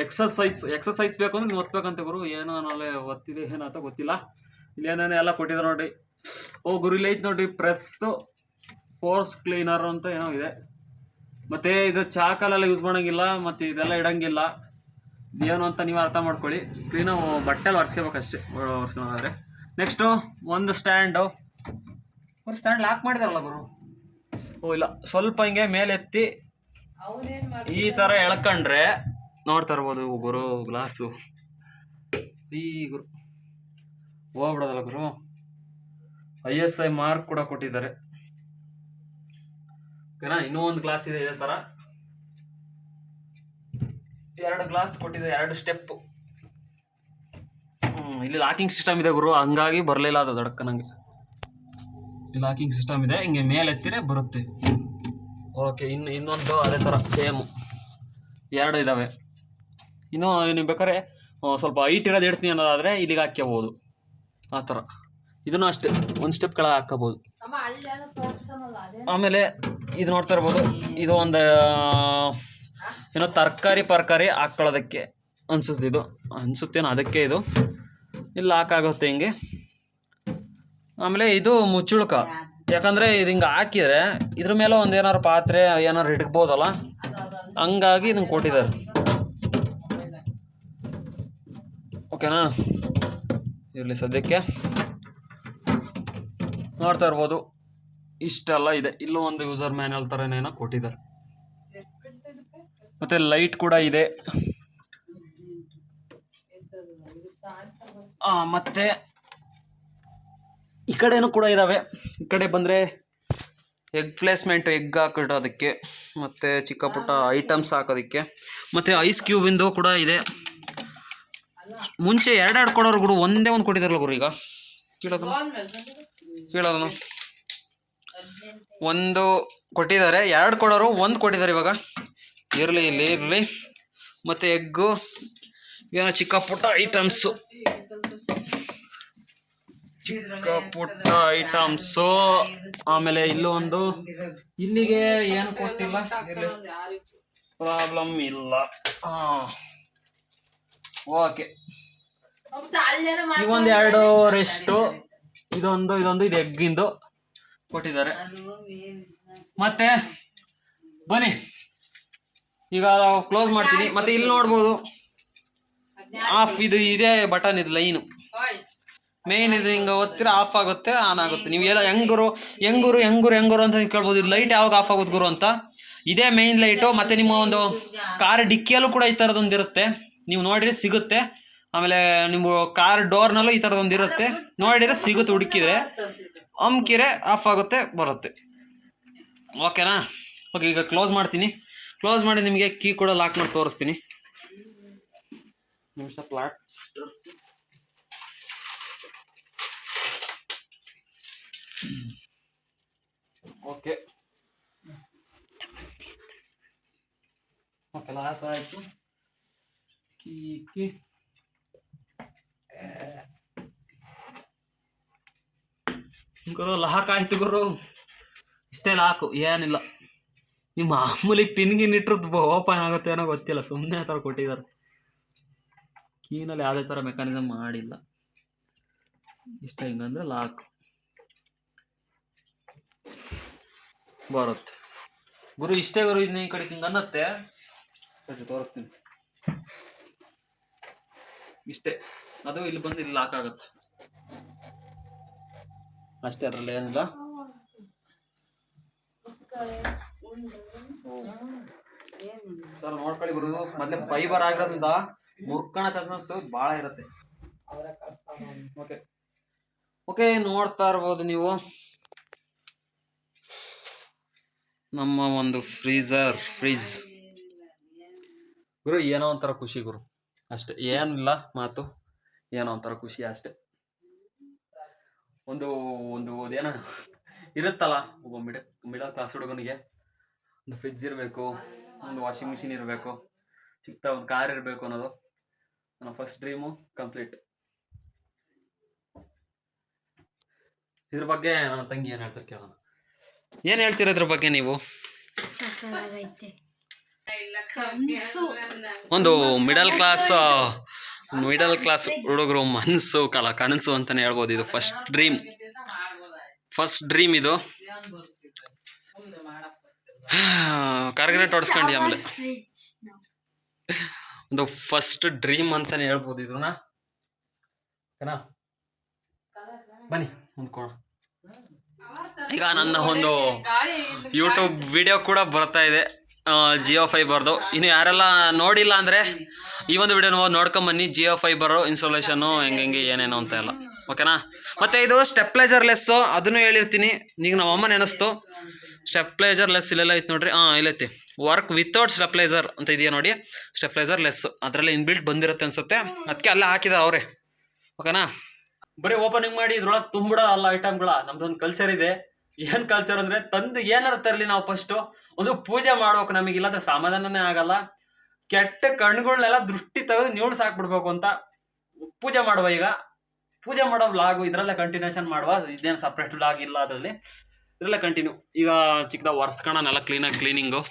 exercise exercise ಬೇಕು ಅಂದ್ರೆ ನೀವು ಒತ್ಬೇಕಂತ ಗುರು. ಏನೋ ನಾಳೆ ಒತ್ತಿದೆ ಏನಂತ ಗೊತ್ತಿಲ್ಲ. ಇಲ್ಲಿ ಏನೇನು ಎಲ್ಲ ಕೊಟ್ಟಿದ್ದಾರೆ ನೋಡಿ. ಓ, ಗುರು, ಇಲ್ಲಿ ಐತೆ ನೋಡಿ ಪ್ರೆಸ್ ಫೋರ್ಸ್ ಕ್ಲೀನರ್ ಅಂತ ಏನೋ ಇದೆ. ಮತ್ತೆ ಇದು ಚಾಕಲೆಲ್ಲ ಯೂಸ್ ಮಾಡೋಂಗಿಲ್ಲ, ಮತ್ತೆ ಇದೆಲ್ಲ ಇಡಂಗಿಲ್ಲ. ಏನು ಅಂತ ನೀವು ಅರ್ಥ ಮಾಡ್ಕೊಳ್ಳಿ. ಕ್ಲೀನು ಬಟ್ಟೆಲಿ ಒರೆಸ್ಕೋಬೇಕಷ್ಟೇ ಒರೆಸ್ಕೊಳ್ಳೋದಾದ್ರೆ ನೆಕ್ಸ್ಟು ಒಂದು ಸ್ಟ್ಯಾಂಡು ಒಂದು ಸ್ಟ್ಯಾಂಡ್ ಲಾಕ್ ಮಾಡಿದಾರಲ್ಲ ಗುರು? ಓ, ಇಲ್ಲ. ಸ್ವಲ್ಪ ಹಿಂಗೆ ಮೇಲೆ ಎತ್ತಿ ಈ ಥರ ಎಳ್ಕೊಂಡ್ರೆ ನೋಡ್ತಾ ಇರ್ಬೋದು ಗುರು, ಗ್ಲಾಸು. ಈ ಗುರು. ಹೋಗ್ಬಿಡೋದಲ್ಲ ಗುರು. ಐ ಎಸ್ ಐ ಮಾರ್ಕ್ ಕೂಡ ಕೊಟ್ಟಿದ್ದಾರೆ. ಓಕೆನಾ? ಇನ್ನೂ ಒಂದು ಗ್ಲಾಸ್ ಇದೆ ಇದೇ ಥರ. ಎರಡು ಗ್ಲಾಸ್ ಕೊಟ್ಟಿದೆ, ಎರಡು ಸ್ಟೆಪ್ ಇಲ್ಲಿ ಲಾಕಿಂಗ್ ಸಿಸ್ಟಮ್ ಇದೆ ಗುರು. ಹಂಗಾಗಿ ಬರಲಿಲ್ಲ ಅದು ನಂಗೆ. ಲಾಕಿಂಗ್ ಸಿಸ್ಟಮ್ ಇದೆ ಹಿಂಗೆ ಮೇಲೆ ಎತ್ತಿರೆ ಬರುತ್ತೆ. ಓಕೆ ಇನ್ನು ಇನ್ನೊಂದು ಅದೇ ಥರ ಸೇಮು ಎರಡು ಇದ್ದಾವೆ ಇನ್ನು ನೀವು ಬೇಕಾದ್ರೆ ಸ್ವಲ್ಪ ಹೈಟ್ ಇರೋದು ಇಡ್ತೀನಿ ಅನ್ನೋದಾದರೆ ಇಲ್ಲಿಗೆ ಹಾಕ್ಕೋಬೋದು ಆ ಥರ ಇದನ್ನು ಅಷ್ಟೇ ಒಂದು ಸ್ಟೆಪ್ ಕೆಳಗೆ ಹಾಕ್ಕೋಬೋದು ಆಮೇಲೆ ಇದು ನೋಡ್ತಾ ಇರ್ಬೋದು ಇದು ಒಂದು ಏನೋ ತರಕಾರಿ ಪರ್ಕಾರಿ ಹಾಕ್ಕೊಳ್ಳೋದಕ್ಕೆ ಅನಿಸುತ್ತೆ ಇದು. ಅನಿಸುತ್ತೇನೋ ಅದಕ್ಕೆ ಇದು. ಇಲ್ಲಿ ಹಾಕಾಗುತ್ತೆ ಹಿಂಗೆ. ಆಮೇಲೆ ಇದು ಮುಚ್ಚುಳ್ಕ. ಯಾಕಂದರೆ ಇದು ಹಿಂಗೆ ಹಾಕಿದರೆ ಇದ್ರ ಮೇಲೆ ಒಂದು ಏನಾರು ಪಾತ್ರೆ ಏನಾರು ಇಡ್ಬೋದಲ್ಲ ಹಂಗಾಗಿ ಇದನ್ನು ಕೊಟ್ಟಿದ್ದಾರೆ. ಓಕೆನಾ ಇರಲಿ ಸದ್ಯಕ್ಕೆ. ನೋಡ್ತಾ ಇರ್ಬೋದು. ಇಷ್ಟೆಲ್ಲ ಇದೆ. ಇಲ್ಲೂ ಒಂದು ಯೂಸರ್ ಮ್ಯಾನ್ಯಲ್ ಥರನೇನೋ ಕೊಟ್ಟಿದ್ದಾರೆ. ಮತ್ತು ಲೈಟ್ ಕೂಡ ಇದೆ. ಮತ್ತೆ ಈ ಕಡೆನೂ ಕೂಡ ಇದ್ದಾವೆ ಈ ಕಡೆ ಬಂದರೆ ಎಗ್ ಪ್ಲೇಸ್ಮೆಂಟ್ ಎಗ್ ಹಾಕಿಡೋದಕ್ಕೆ ಮತ್ತು ಚಿಕ್ಕ ಪುಟ್ಟ ಐಟಮ್ಸ್ ಹಾಕೋದಕ್ಕೆ. ಮತ್ತು ಐಸ್ ಕ್ಯೂಬಿಂದು ಕೂಡ ಇದೆ. ಮುಂಚೆ ಎರಡೆರಡು ಕೊಡೋರು ಗುರು ಒಂದೇ ಒಂದು ಕೊಟ್ಟಿದ್ದಾರಲ್ಲ ಗುರು ಈಗ? ಕೇಳೋದು? ಕೇಳೋದನು ಒಂದು ಕೊಟ್ಟಿದ್ದಾರೆ. ಎರಡು ಕೊಡೋರು ಒಂದು ಕೊಟ್ಟಿದ್ದಾರೆ ಇವಾಗ. ಇರಲಿ ಇಲ್ಲಿ ಇರಲಿ. ಮತ್ತು ಎಗ್ಗು ಏನೋ ಚಿಕ್ಕ ಪುಟ್ಟ ಐಟಮ್ಸು ಚಿಕ್ಕ ಪುಟ್ಟ ಐಟಮ್ಸ್. ಆಮೇಲೆ ಇಲ್ಲೂ ಒಂದು ಇಲ್ಲಿಗೆ ಏನು ಕೊಟ್ಟಿಲ್ಲ? ಪ್ರಾಬ್ಲಮ್ ಇಲ್ಲ. ಓಕೆ. ಇವೊಂದು ಎರಡು ರೆಸ್ಟು. ಇದೊಂದು ಇದೊಂದು, ಇದು ಎಗ್ಗಿಂದು ಕೊಟ್ಟಿದ್ದಾರೆ. ಮತ್ತೆ ಬನ್ನಿ. ಈಗ ಕ್ಲೋಸ್ ಮಾಡ್ತೀನಿ. ಮತ್ತೆ ಇಲ್ಲಿ ನೋಡ್ಬೋದು. ಆಫ್ ಇದು ಇದೇ ಬಟನ್, ಇದು ಲೈನು. ಮೇನ್ ಇದ್ರೆ ಹಿಂಗೆ ಓದ್ತಿರ ಆಫ್ ಆಗುತ್ತೆ ಆನ್ ಆಗುತ್ತೆ. ನೀವು ಎಲ್ಲ ಹೆಂಗರು ಹೆಂಗರು ಹೆಂಗರು ಹೆಂಗುರು ಅಂತ ಕೇಳ್ಬೋದು. ಇದು ಲೈಟ್ ಯಾವಾಗ ಆಫ್ ಆಗುತ್ತೆ ಗುರು ಅಂತ? ಇದೇ ಮೇನ್ ಲೈಟು ಮತ್ತೆ ನಿಮ್ಮ ಒಂದು ಕಾರ್ ಡಿಕ್ಕಿಯಲ್ಲೂ ಕೂಡ ಈ ಥರದೊಂದು ಇರುತ್ತೆ. ನೀವು ನೋಡಿದ್ರೆ ಸಿಗುತ್ತೆ. ಆಮೇಲೆ ನಿಮ್ಮ ಕಾರ್ ಡೋರ್ನಲ್ಲೂ ಈ ಥರದೊಂದು ಇರುತ್ತೆ. ನೋಡಿದ್ರೆ ಸಿಗುತ್ತೆ ಹುಡುಕಿದ್ರೆ. ಅಮ್ಕಿರೆ ಆಫ್ ಆಗುತ್ತೆ ಬರುತ್ತೆ. ಓಕೆನಾ ಓಕೆ ಈಗ ಕ್ಲೋಸ್ ಮಾಡ್ತೀನಿ. ಕ್ಲೋಸ್ ಮಾಡಿ ನಿಮಗೆ ಕೀ ಕೂಡ ಲಾಕ್ ಮಾಡಿ ತೋರಿಸ್ತೀನಿ. ನಿಮಿಷ ಪ್ಲಾಟ್ ಓಕೆ ಓಕೆ ಲಾಕ್ ಆಯಿತು ಕೀ ಕೀ ಗುರು ಲಾಕ್ ಆಯ್ತು ಗುರು. ಇಷ್ಟೇ ಲಾಕು. ಏನಿಲ್ಲ. ನಿಮ್ಮ ಮಾಮೂಲಿ ಪಿನ್ ಗಿನ್ ಇಟ್ಟರು ಓಪನ್ ಆಗುತ್ತೆ ಏನೋ ಗೊತ್ತಿಲ್ಲ. ಸುಮ್ಮನೆ ಆ ಥರ ಕೊಟ್ಟಿದ್ದಾರೆ. ಕೀನಲ್ಲಿ ಯಾವುದೇ ಥರ ಮೆಕ್ಯಾನಿಸಮ್ ಮಾಡಿಲ್ಲ. ಇಷ್ಟ ಹಿಂಗಂದ್ರೆ ಲಾಕ್. ಬರುತ್ತೆ. ಗುರು ಇಷ್ಟೇ ಗುರು ಇದನ್ನ ಈ ಕಡೆ ಹಿಂಗೆ ಅನ್ನತ್ತೆ. ತೋರಿಸ್ತೀನಿ. ಇಷ್ಟೇ. ಅದು ಇಲ್ಲಿ ಬಂದು ಇಲ್ಲಿ ಲಾಕ್ ಆಗುತ್ತೆ. ಅಷ್ಟೇ ಅದರಲ್ಲಿ ಏನಿಲ್ಲ. ಸರ್ ನೋಡ್ಕೊಳ್ಳಿ ಗುರು. ಮೊದಲೇ ಫೈಬರ್ ಆಗಿರೋದ್ರಿಂದ ಮುರ್ಕಣ ಚಾನ್ಸಸ್ ಭಾಳ ಇರುತ್ತೆ. ಓಕೆ ಓಕೆ ನೋಡ್ತಾ ಇರ್ಬೋದು ನೀವು. ನಮ್ಮ ಒಂದು ಫ್ರೀಜರ್ ಫ್ರಿಜ್ ಗುರು, ಏನೋ ಒಂಥರ ಖುಷಿ ಗುರು. ಅಷ್ಟೇ. ಏನಿಲ್ಲ ಮಾತು. ಏನೋ ಒಂಥರ ಖುಷಿ ಅಷ್ಟೇ. ಒಂದು ಒಂದು, ಅದೇನೋ ಇರುತ್ತಲ್ಲ, ಒಬ್ಬ ಮಿಡ ಮಿಡಲ್ ಕ್ಲಾಸ್ ಹುಡುಗನಿಗೆ. ಒಂದು ಫ್ರಿಜ್ ಇರಬೇಕು, ಒಂದು ವಾಷಿಂಗ್ ಮಿಷಿನ್ ಇರಬೇಕು, ಚಿಕ್ಕ ಒಂದು ಕಾರ್ ಇರಬೇಕು ಅನ್ನೋದು ನನ್ನ ಫಸ್ಟ್ ಡ್ರೀಮು ಕಂಪ್ಲೀಟ್ ಇದ್ರ ಬಗ್ಗೆ ನನ್ನ ತಂಗಿ ಏನು ಹೇಳ್ತಾರೆ ಕೇಳೋಣ. ಏನು ಹೇಳ್ತೀರ ಅದ್ರ ಬಗ್ಗೆ ನೀವು? ಒಂದು ಮಿಡಲ್ ಕ್ಲಾಸ್ ಮಿಡಲ್ ಕ್ಲಾಸ್ ಹುಡುಗರು ಮನಸ್ಸು ಕಲ ಕನಸು ಅಂತಾನೆ ಹೇಳ್ಬೋದು. ಇದು ಫಸ್ಟ್ ಡ್ರೀಮ್ ಫಸ್ಟ್ ಡ್ರೀಮ್ ಇದು. <sighs> ಕಾರ್ಗನೇಟ್ ಹೊಡ್ಸ್ಕೊಂಡು ಆಮೇಲೆ. ಒಂದು ಫಸ್ಟ್ ಡ್ರೀಮ್ ಅಂತಾನೆ ಹೇಳ್ಬೋದು ಇದನ್ನ ಬನ್ನಿ ಮುಂದ್ಕೋಣ ಈಗ ನನ್ನ ಒಂದು ಯೂಟ್ಯೂಬ್ ವಿಡಿಯೋ ಕೂಡ ಬರ್ತಾ ಇದೆ. ಜಿಯೋ ಫೈಬರ್ದು ಇನ್ನು ಯಾರೆಲ್ಲ ನೋಡಿಲ್ಲ ಅಂದರೆ ಈ ಒಂದು ವಿಡಿಯೋ ನೋಡ್ಕೊಂಬನ್ನಿ ಜಿಯೋ ಫೈಬರು ಇನ್ಸ್ಟಾಲೇಷನ್ನು ಹೆಂಗೆ ಹೆಂಗೆ ಏನೇನು ಅಂತ ಎಲ್ಲ. ಓಕೆನಾ ಮತ್ತು ಇದು ಸ್ಟೆಪ್ಲೈಸರ್ ಲೆಸ್ಸು ಅದನ್ನು ಹೇಳಿರ್ತೀನಿ. ಈಗ ನಮ್ಮ ಅಮ್ಮ ನೆನೆಸ್ತು. ಸ್ಟೆಪ್ಲೈಸರ್ ಲೆಸ್ ಇಲ್ಲೆಲ್ಲ ಐತೆ ನೋಡ್ರಿ. ಹಾಂ ಇಲ್ಲೈತಿ ವರ್ಕ್ ವಿತೌಟ್ ಸ್ಟೆಪ್ಲೈಸರ್ ಅಂತ ಇದೆಯಾ ನೋಡಿ. ಸ್ಟೆಪ್ಲೈಸರ್ ಲೆಸ್ಸು ಅದರಲ್ಲಿ ಇನ್ಬಿಲ್ಟ್ ಬಂದಿರುತ್ತೆ ಅನಿಸುತ್ತೆ. ಅದಕ್ಕೆ ಅಲ್ಲೇ ಹಾಕಿದ ಅವರೇ. ಓಕೆನಾ ಬರೀ ಓಪನಿಂಗ್ ಮಾಡಿ ಇದ್ರೊಳಗೆ ತುಂಬಿಡ ಅಲ್ಲ ಐಟಮ್ಗಳ ನಮ್ದೊಂದು ಕಲ್ಚರ್ ಇದೆ. ಏನ್ ಕಲ್ಚರ್ ಅಂದ್ರೆ ತಂದು ಏನಾರು ತರಲಿ ನಾವು ಫಸ್ಟ್ ಒಂದು ಪೂಜೆ ಮಾಡ್ಬೇಕು ನಮಗೆ, ಇಲ್ಲಾಂದ್ರೆ ಸಮಾಧಾನನೇ ಆಗಲ್ಲ. ಕೆಟ್ಟ ಕಣ್ಗಳನ್ನೆಲ್ಲ ದೃಷ್ಟಿ ತೆಗೆದು ನೀವು ಸಾಕ್ಬಿಡ್ಬೇಕು ಅಂತ ಪೂಜೆ ಮಾಡುವ ಈಗ. ಪೂಜೆ ಮಾಡೋ ವ್ಲಾಗು ಇದರಲ್ಲೇ ಕಂಟಿನ್ಯೂಷನ್ ಮಾಡುವ. ಇದೇನು ಸಪ್ರೇಟ್ ವ್ಲಾಗ್ ಇಲ್ಲ ಅದರಲ್ಲಿ. ಇದ್ರಲ್ಲ ಕಂಟಿನ್ಯೂ ಈಗ ಚಿಕ್ಕದ ಒರೆಸ್ಕೊಳ್ಳೋನೆಲ್ಲ ಕ್ಲೀನಾಗಿ ಕ್ಲೀನಿಂಗು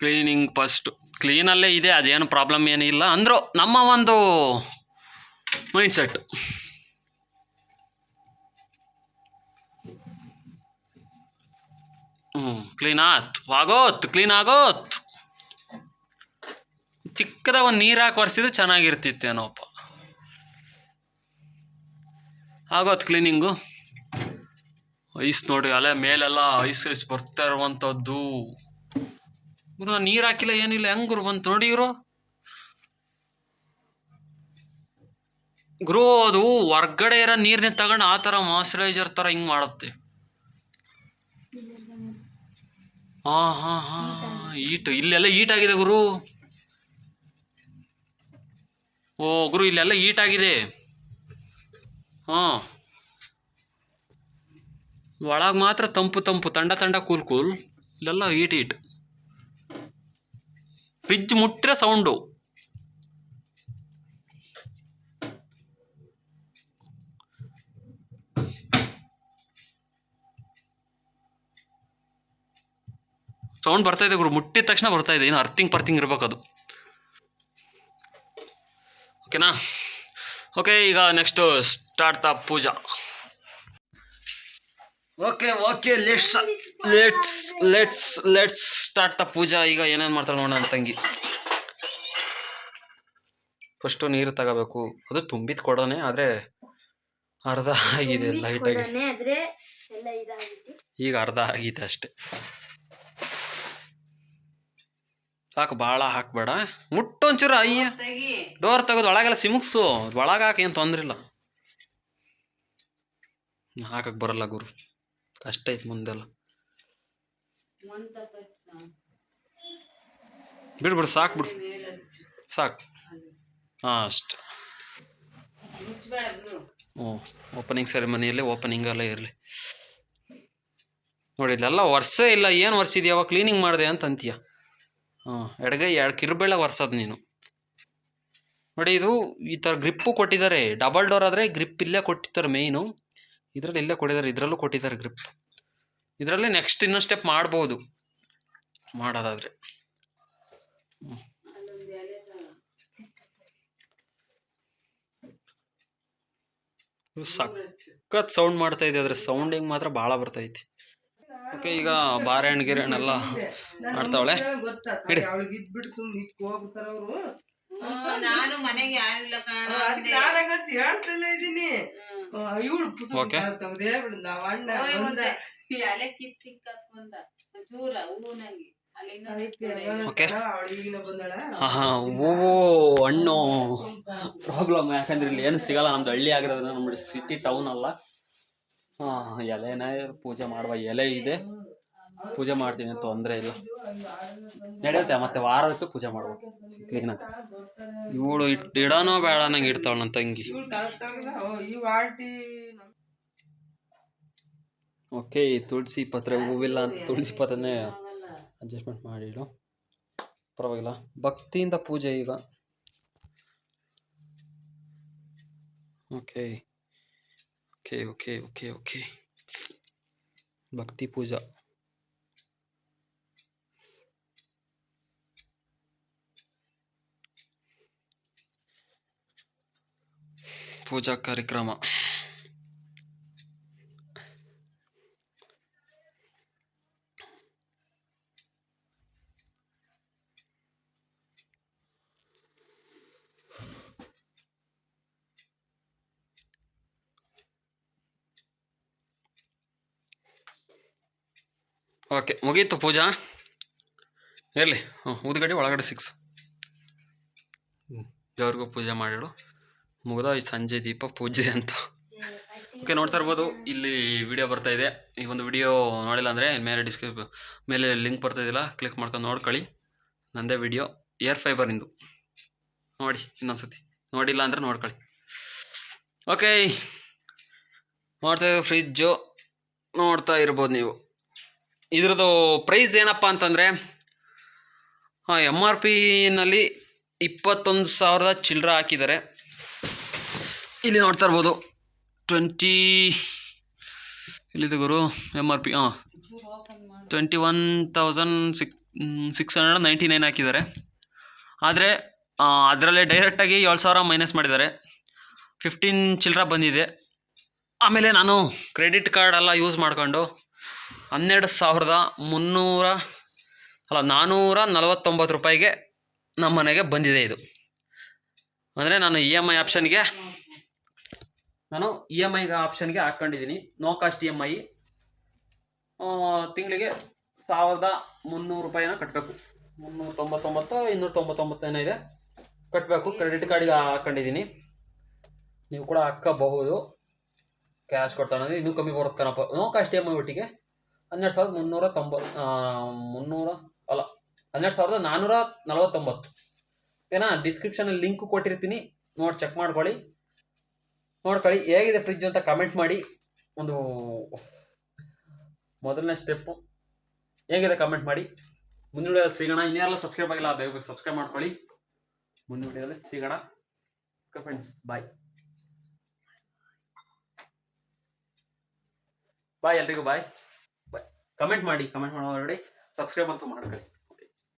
ಕ್ಲೀನಿಂಗ್ ಫಸ್ಟ್ ಕ್ಲೀನಲ್ಲೇ ಇದೆ, ಅದೇನು ಪ್ರಾಬ್ಲಮ್ ಏನಿಲ್ಲ ಅಂದರೂ ನಮ್ಮ ಒಂದು ಮೈಂಡ್ ಸೆಟ್ ಹ್ಞೂ ಕ್ಲೀನ್ ಆತ್. ಆಗೋತ್ ಕ್ಲೀನ್ ಆಗೋತ್. ಚಿಕ್ಕದ ಒಂದು ನೀರು ಹಾಕಿ ಒರೆಸಿದ್ರೆ ಚೆನ್ನಾಗಿರ್ತಿತ್ತೇನೋಪ್ಪ ಆಗೋತ್ ಕ್ಲೀನಿಂಗು ಐಸ್ ನೋಡಿ ಅಲ್ಲೇ ಮೇಲೆಲ್ಲ ಐಸ್ ಐಸ್ ಬರ್ತಾ ಇರುವಂಥದ್ದು. ಗುರು ನೀರು ಹಾಕಿಲ್ಲ, ಏನಿಲ್ಲ. ಹೆಂಗ್ರು ಗುರು ಬಂತು ನೋಡಿ ಇವರು ಗುರು ಅದು ಹೊರ್ಗಡೆ ಇರೋ ನೀರನ್ನ ತಗೊಂಡು ಆ ಥರ ಮಾಸ್ಚರೈಸರ್ ಥರ ಹಿಂಗೆ ಮಾಡುತ್ತೆ. ಹಾಂ ಹಾ ಹಾ ಈಟು ಇಲ್ಲೆಲ್ಲ ಈಟ್ ಆಗಿದೆ ಗುರು. ಓ, ಗುರು, ಇಲ್ಲೆಲ್ಲ ಈಟ್ ಆಗಿದೆ. ಹಾಂ. ಒಳಗೆ ಮಾತ್ರ ತಂಪು ತಂಪು, ತಂಡ ತಂಡ, ಕೂಲ್ ಕೂಲ್. ಇಲ್ಲೆಲ್ಲ ಈಟ್ ಈಟ್ ಫ್ರಿಜ್ ಮುಟ್ಟರೆ ಸೌಂಡು ಸೌಂಡ್ ಬರ್ತಾ ಇದೆ ಗುರು ಮುಟ್ಟಿದ ತಕ್ಷಣ ಬರ್ತಾ ಇದೆ ಏನು ಅರ್ಥಿಂಗ್ ಪರ್ಥಿಂಗ್ ಇರಬೇಕು ಅದು. ಓಕೆನಾ ಓಕೆ ಈಗ next start the puja. Okay okay let's let's let's let's start the puja. ಈಗ ಏನೇನು ಮಾಡ್ತಾಳೆ ನೋಡೋಣ ನನ್ನ ತಂಗಿ. ಫಸ್ಟು ನೀರು ತಗೋಬೇಕು. ಅದು ತುಂಬಿದ ಕೊಡೋನೆ ಆದರೆ ಅರ್ಧ ಆಗಿದೆ ಲೈಟಾಗಿ ಈಗ ಅರ್ಧ ಆಗಿದೆ ಅಷ್ಟೆ. ಸಾಕು ಭಾಳ ಹಾಕ್ಬೇಡ. ಮುಟ್ಟು ಒಂಚೂರು ಅಯ್ಯ. ಡೋರ್ ತೆಗೆದು ಒಳಗೆಲ್ಲ ಸಿಮುಕ್ಸು ಒಳಗೆ ಹಾಕಿ ಏನು ತೊಂದ್ರೆ ಇಲ್ಲ. ಹಾಕಕ್ಕೆ ಬರಲ್ಲ ಗುರು. ಕಷ್ಟ ಐತೆ ಮುಂದೆಲ್ಲ. ಬಿಡು ಬಿಡು ಸಾಕು ಬಿಡು. ಸಾಕು. ಹಾಂ ಅಷ್ಟೆ. ಹ್ಞೂ ಓಪನಿಂಗ್ ಸೆರೆಮನಿಯಲ್ಲಿ ಓಪನಿಂಗ್ ಎಲ್ಲ ಇರಲಿ. ನೋಡಿ ಇಲ್ಲೆಲ್ಲ ವರ್ಷ ಇಲ್ಲ ಏನು ವರ್ಷ ಇದೆಯಾವ ಕ್ಲೀನಿಂಗ್ ಮಾಡಿದೆ ಅಂತ ಅಂತೀಯ. ಹಾಂ, ಎಡಗೈ ಎರಡು ಕಿರುಬೇಳೆ ಒರ್ಸೋದು ನೀನು. ನೋಡಿ, ಇದು ಈ ಥರ ಗ್ರಿಪ್ಪು ಕೊಟ್ಟಿದ್ದಾರೆ. ಡಬಲ್ ಡೋರ್ ಆದರೆ ಗ್ರಿಪ್ ಇಲ್ಲೇ ಕೊಟ್ಟಿದ್ದಾರೆ ಮೇಯ್ನು ಇದರಲ್ಲಿ ಇಲ್ಲೇ ಕೊಟ್ಟಿದ್ದಾರೆ, ಇದರಲ್ಲೂ ಕೊಟ್ಟಿದ್ದಾರೆ ಗ್ರಿಪ್ ಇದರಲ್ಲಿ ನೆಕ್ಸ್ಟ್ ಇನ್ನೊಂದು ಸ್ಟೆಪ್ ಮಾಡ್ಬೋದು. ಮಾಡೋದಾದರೆ. ಸಖತ್ ಸೌಂಡ್ ಮಾಡ್ತಾ ಇದೆ ಅದ್ರ ಸೌಂಡಿಂಗ್ ಮಾತ್ರ ಭಾಳ ಬರ್ತೈತಿ ಓಕೆ ಈಗ ಬಾರೆಹಣ್ಣು ಗಿರೆಹಣ್ಣು ಎಲ್ಲ ಮಾಡ್ತಾವಳೆ. ಹಿಡಿ. ಸುಮ್ಮನೆ ಇಟ್ಟು ಹೋಗ್ಬಿಡ್ತಾರ ಅವರು. ನಾನು ಮನೆಗೆ ಯಾರಿಲ್ಲ ಹೇಳ್ತಾನೆ ಇದೀನಿ. ಇವಳು ಹೂವು ಹಣ್ಣು. ಪ್ರಾಬ್ಲಮ್ ಯಾಕಂದ್ರೆ ಇಲ್ಲಿ ಏನು ಸಿಗಲ್ಲ ನಮ್ದು ಹಳ್ಳಿ ಆಗಿರೋದ್ರಿಂದ ನಮ್ಮ ಸಿಟಿ ಟೌನ್ ಅಲ್ಲ. ಹಾಂ ಎಲೆನೇ ಪೂಜೆ ಮಾಡುವ ಎಲೆ ಇದೆ. ಪೂಜೆ ಮಾಡ್ತೀನಿ ತೊಂದರೆ ಇಲ್ಲ. ನಡೆಯುತ್ತೆ ಮತ್ತೆ ವಾರ ಪೂಜೆ ಮಾಡ್ಬೇಕು. ಕ್ಲೀನಾಗಿ ಇವಳು ಇಟ್ ಇಡೋನೋ ಬೇಡ ನಂಗೆ ಇಡ್ತಾಳ ನನ್ನ ತಂಗಿ. ಓಕೆ ತುಳಸಿ ಪತ್ರ ಹೂವಿಲ್ಲ ಅಂತ ತುಳಸಿ ಪತ್ರನೇ ಅಡ್ಜಸ್ಟ್ಮೆಂಟ್ ಮಾಡಿಡು ಪರವಾಗಿಲ್ಲ. ಭಕ್ತಿಯಿಂದ ಪೂಜೆ ಈಗ. Okay. Okay okay okay okay भक्ति पूजा पूजा कार्यक्रम ಓಕೆ, ಮುಗೀತು ಪೂಜಾ. ಇರಲಿ ಹ್ಞೂ ಊದುಗಡ್ಡಿ ಒಳಗಡೆ ಸಿಕ್ಸ್. ದೇವ್ರಿಗೂ ಪೂಜೆ ಮಾಡಿಡು. ಮುಗ್ದ, ಈ ಸಂಜೆ ದೀಪ ಪೂಜೆ ಅಂತ. ಓಕೆ, ನೋಡ್ತಾ ಇರ್ಬೋದು, ಇಲ್ಲಿ ವಿಡಿಯೋ ಬರ್ತಾ ಇದೆ. ಈ ಒಂದು ವಿಡಿಯೋ ನೋಡಿಲ್ಲ ಅಂದರೆ ಮೇಲೆ ಡಿಸ್ಕ್ರಿಪ್ ಮೇಲೆ ಲಿಂಕ್ ಬರ್ತಾ ಇದೆಯಲ್ಲ, ಕ್ಲಿಕ್ ಮಾಡ್ಕೊಂಡು ನೋಡ್ಕೊಳ್ಳಿ. ನಂದೇ ವಿಡಿಯೋ, ಏರ್ ಫೈಬರಿಂದು ನೋಡಿ, ಇನ್ನೊಂದ್ಸತಿ. ನೋಡಿಲ್ಲ ಅಂದರೆ ನೋಡ್ಕೊಳ್ಳಿ. ಓಕೆ, ನೋಡ್ತಾ ಫ್ರಿಜ್ಜು, ನೋಡ್ತಾ ಇರ್ಬೋದು ನೀವು. ಇದ್ರದ್ದು ಪ್ರೈಸ್ ಏನಪ್ಪ ಅಂತಂದರೆ ಎಂ ಆರ್ ಪಿನಲ್ಲಿ ಇಪ್ಪತ್ತೊಂದು ಸಾವಿರದ ಚಿಲ್ಲರೆ ಹಾಕಿದ್ದಾರೆ. ಇಲ್ಲಿ ನೋಡ್ತಾ ಇರ್ಬೋದು ಟ್ವೆಂಟಿ ಇಲ್ಲಿದೆ ಗುರು? ಎಂ ಆರ್ ಪಿ ಹಾಂ ಟ್ವೆಂಟಿ ಒನ್ ತೌಸಂಡ್ ಸಿಕ್ ಸಿಕ್ಸ್ ಹಂಡ್ರೆಡ್ ನೈಂಟಿ ನೈನ್ ಹಾಕಿದ್ದಾರೆ. ಆದರೆ ಅದರಲ್ಲೇ ಡೈರೆಕ್ಟಾಗಿ ಏಳು ಸಾವಿರ ಮೈನಸ್ ಮಾಡಿದ್ದಾರೆ. ಫಿಫ್ಟೀನ್ ಚಿಲ್ಲರೆ ಬಂದಿದೆ. ಆಮೇಲೆ ನಾನು ಕ್ರೆಡಿಟ್ ಕಾರ್ಡ್ ಎಲ್ಲ ಯೂಸ್ ಮಾಡ್ಕೊಂಡು ಹನ್ನೆರಡು ಸಾವಿರದ ಮುನ್ನೂರ, ಅಲ್ಲ ನಾನ್ನೂರ ನಲವತ್ತೊಂಬತ್ತು ರೂಪಾಯಿಗೆ ನಮ್ಮ ಮನೆಗೆ ಬಂದಿದೆ ಇದು. ಅಂದರೆ ನಾನು ಇ ಎಂ ಐ ಆಪ್ಷನ್ಗೆ ನಾನು ಇ ಎಂ ಐ ಆಪ್ಷನ್ಗೆ ಹಾಕ್ಕೊಂಡಿದ್ದೀನಿ. No cost E M I ತಿಂಗಳಿಗೆ ಸಾವಿರದ ಮುನ್ನೂರು ರೂಪಾಯಿನ ಕಟ್ಟಬೇಕು ಮುನ್ನೂರ ತೊಂಬತ್ತೊಂಬತ್ತು ಇನ್ನೂರ ತೊಂಬತ್ತೊಂಬತ್ತು ಏನೋ ಇದೆ. ಕಟ್ಟಬೇಕು ಕ್ರೆಡಿಟ್ ಕಾರ್ಡಿಗೆ ಹಾಕ್ಕೊಂಡಿದ್ದೀನಿ. ನೀವು ಕೂಡ ಹಾಕಬಹುದು. ಕ್ಯಾಶ್ ಕೊಡ್ತಾನೆ ಇನ್ನೂ ಕಮ್ಮಿ ಬರುತ್ತಾನಪ್ಪ no cost E M I ಒಟ್ಟಿಗೆ. ಹನ್ನೆರಡು ಸಾವಿರದ ಮುನ್ನೂರ ತೊಂಬತ್ತು ಮುನ್ನೂರ, ಅಲ್ಲ, ಹನ್ನೆರಡು ಸಾವಿರದ ನಾನ್ನೂರ ನಲವತ್ತೊಂಬತ್ತು ಓಕೆನಾ ಡಿಸ್ಕ್ರಿಪ್ಷನಲ್ಲಿ ಲಿಂಕ್ ಕೊಟ್ಟಿರ್ತೀನಿ. ನೋಡಿ ಚೆಕ್ ಮಾಡ್ಕೊಳ್ಳಿ. ನೋಡ್ಕೊಳ್ಳಿ, ಹೇಗಿದೆ ಫ್ರಿಜ್ ಅಂತ ಕಮೆಂಟ್ ಮಾಡಿ. ಒಂದು ಮೊದಲನೇ ಸ್ಟೆಪ್ಪು ಹೇಗಿದೆ ಕಮೆಂಟ್ ಮಾಡಿ. ಮುಂದಿನ ವಿಡಿಯೋದಲ್ಲಿ ಸಿಗೋಣ. ಇನ್ನೇರೆಲ್ಲ ಸಬ್ಸ್ಕ್ರೈಬ್ ಆಗಿಲ್ಲ ಬೇಗ ಸಬ್ಸ್ಕ್ರೈಬ್ ಮಾಡ್ಕೊಳ್ಳಿ. ಮುಂದಿನ ವಿಡಿಯೋದಲ್ಲಿ ಸಿಗೋಣ. ಓಕೆ ಫ್ರೆಂಡ್ಸ್ ಬಾಯ್ ಬಾಯ್ ಎಲ್ರಿಗೂ ಬಾಯ್ ಕಮೆಂಟ್ ಮಾಡಿ ಕಮೆಂಟ್ ಮಾಡೋ ಸಬ್ಸ್ಕ್ರೈಬ್ ಅಂತೂ ಮಾಡ್ಕೊಳ್ಳಿ.